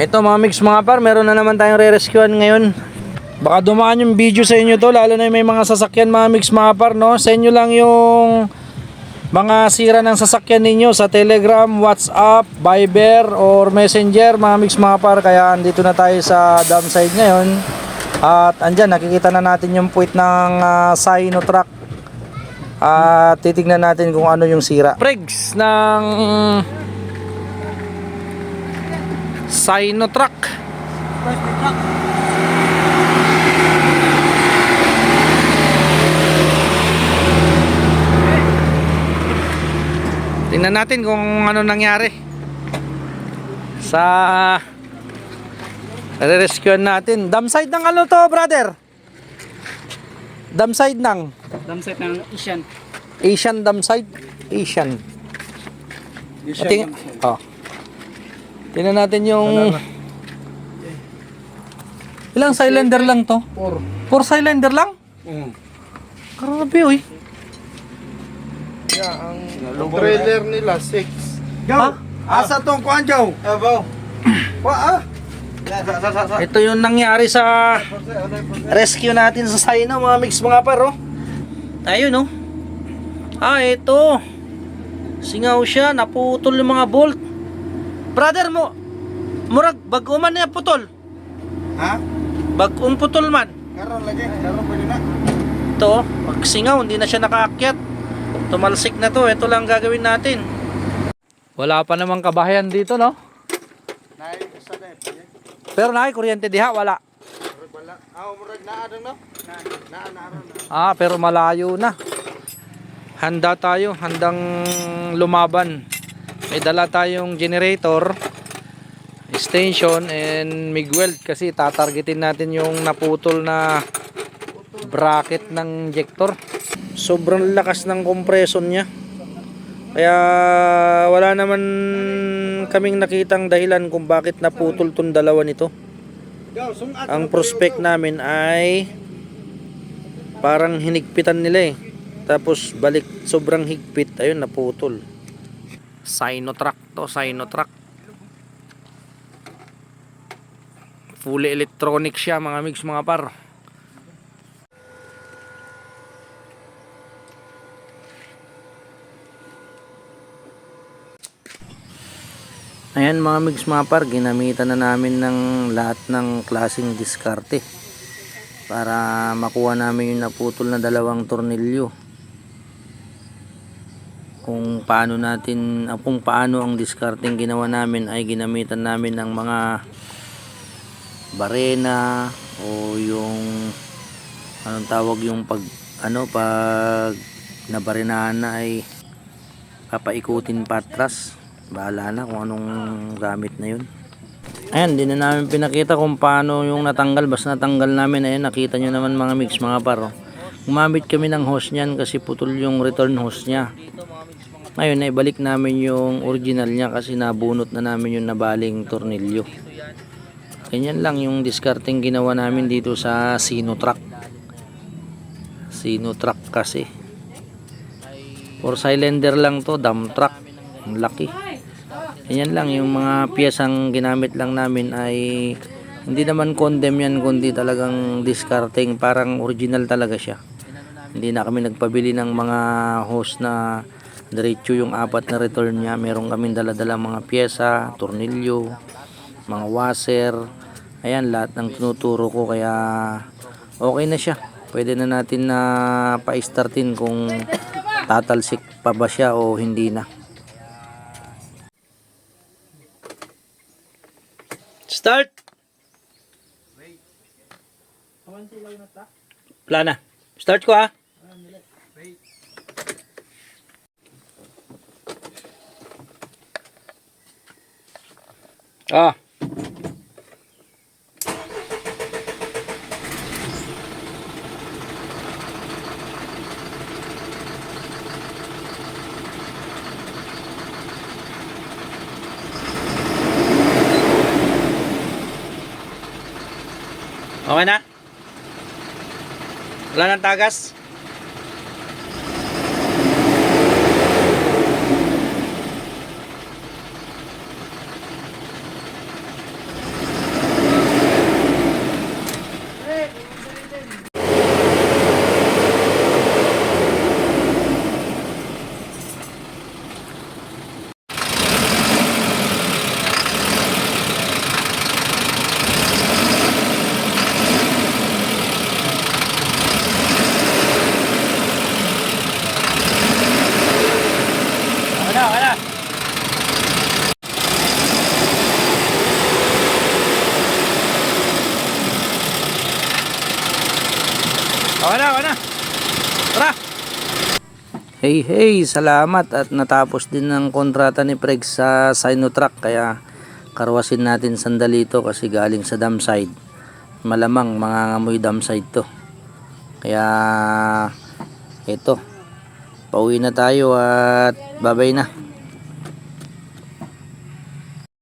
Ito mga mix mga par, meron na naman tayong re-rescuean ngayon. Baka dumaan yung video sa inyo to, lalo na yung may mga sasakyan mga mix mga par, no? Sa inyo lang yung mga sira ng sasakyan ninyo sa Telegram, WhatsApp, Viber, or Messenger mga mix mga par. Kaya andito na tayo sa dam side ngayon. At andyan, nakikita na natin yung puwit ng uh, Sino truck. At titignan natin kung ano yung sira. Pregs ng Sino truck. Tingnan natin kung ano nangyari sa re-rescuean natin. Dam side ng ano to, brother? Dam side ng Damset ng Isyan. Asian dam side. Asian. Ting oh. Tingnan natin yung Ilang cylinder lang to? Four. Four cylinder lang? Mm. Grabe, uy. Yeah, ang trailer nila 6. Ha? Asa tong kuan jaw? Abaw. Wa ah. Ito yung nangyari sa rescue natin sa Saino, mga mix mga paro. Ayun, no? Ah, ito. Singaw siya, naputol yung mga bolt. Brother mo, murag bago man niya putol. Ha? Bagong putol man. Karon lagi, karon pwede na. Ito, pag singaw, hindi na siya nakaakyat. Tumalsik na to, ito lang gagawin natin. Wala pa namang kabahayan dito, no? Nay na. eh. Pero nakay kuryente diha, wala. Wala. Ah, murag naa dong no? Na, naa na aron. Ah, pero malayo na. Handa tayo, handang lumaban. May dala tayong generator, extension, and MIG weld kasi tatargetin natin yung naputol na bracket ng injector. Sobrang lakas ng compression niya. Kaya wala naman kaming nakitang dahilan kung bakit naputol tong dalawa nito. Ang prospect namin ay parang hinigpitan nila eh. Tapos balik sobrang higpit, ayun naputol. Sinotrack to, Sinotrack. Fully electronic siya mga mix mga par. Ayan mga mix mga par, ginamitan na namin ng lahat ng klaseng diskarte para makuha namin yung naputol na dalawang tornilyo. Kung paano natin, ah, kung paano ang diskarteng ginawa namin ay ginamitan namin ng mga barena o yung anong tawag yung pag ano pag nabarenahan na ay papaikutin patras. Bahala na kung anong gamit na yun. Ayan di na namin pinakita kung paano yung natanggal. Basta natanggal namin ayan nakita nyo naman mga mix mga paro. Gumamit kami ng hose nyan kasi putol yung return hose nya ngayon ay balik namin yung original nya kasi nabunot na namin yung nabaling tornilyo. Ganyan lang yung discarding ginawa namin dito sa Sino Truck. Sino Truck kasi. For cylinder lang to dump truck. Ang laki. Ganyan lang yung mga piyesang ginamit lang namin ay hindi naman condemn yan kundi talagang discarding. Parang original talaga siya. Hindi na kami nagpabili ng mga hose na diretso yung apat na return niya. Meron kaming dala-dala mga piyesa, tornilyo, mga washer. Ayan lahat ng tinuturo ko kaya okay na siya. Pwede na natin na pa-startin kung tatalsik pa ba siya o hindi na. Start. Wala na. Start ko ah. Ah. Okay na? Wala tagas? Tara! Hey, hey, salamat at natapos din ng kontrata ni Preg sa Sinotrack kaya karwasin natin sandali ito kasi galing sa dam side. Malamang mangangamoy dam side to. Kaya ito. Pauwi na tayo at babay na.